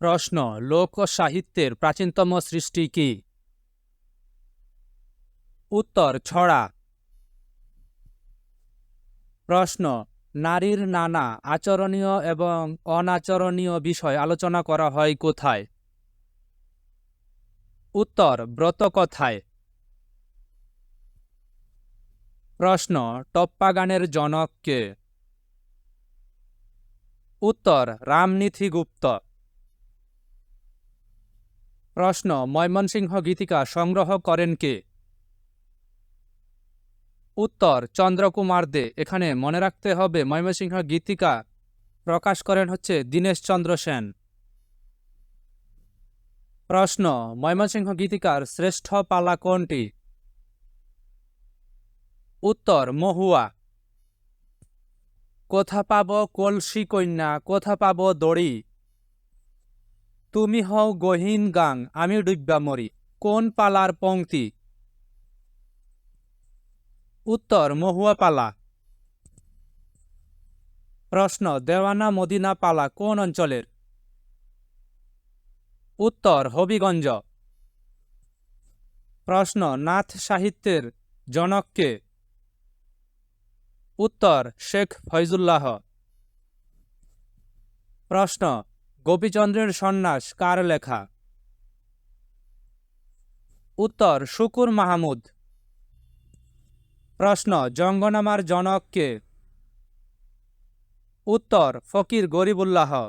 প্রশ্ন লোক সাহিত্যের প্রাচীনতম সৃষ্টি কি? উত্তর, ছড়া। প্রশ্ন, নারীর নানা আচরণীয় এবং অনাচরণীয় বিষয় আলোচনা করা হয় কোথায়? উত্তর, ব্রতকথায়। প্রশ্ন টপ্পা গানের জনক কে? উত্তর রামনিথি গুপ্ত প্রশ্ন, ময়মনসিংহ গীতিকা সংগ্রহ করেন কে? উত্তর, চন্দ্রকুমার দে। এখানে মনে রাখতে হবে, ময়মনসিংহ গীতিকা প্রকাশ করেন হচ্ছে দীনেশ চন্দ্র সেন। প্রশ্ন, ময়মনসিংহ গীতিকার শ্রেষ্ঠ পালা কোনটি? উত্তর, মহুয়া। কোথা পাব কলসি কন্যা, কোথা পাব দড়ি? তুমি হও গহীন গাং, আমি ডুব্বা মরি কোন পালার পংক্তি? উত্তর, মহুয়া পালা। প্রশ্ন, দেওয়ানা মদিনা পালা কোন অঞ্চলের? উত্তর, হবিগঞ্জ। প্রশ্ন, নাথ সাহিত্যের জনককে উত্তর, শেখ ফয়জুল্লাহ। প্রশ্ন গোপীচন্দ্রের সন্ন্যাস কার লেখা? উত্তর শুকুর মাহমুদ। প্রশ্ন জঙ্গনামার জনক কে? উত্তর ফকির গরিবুল্লাহ।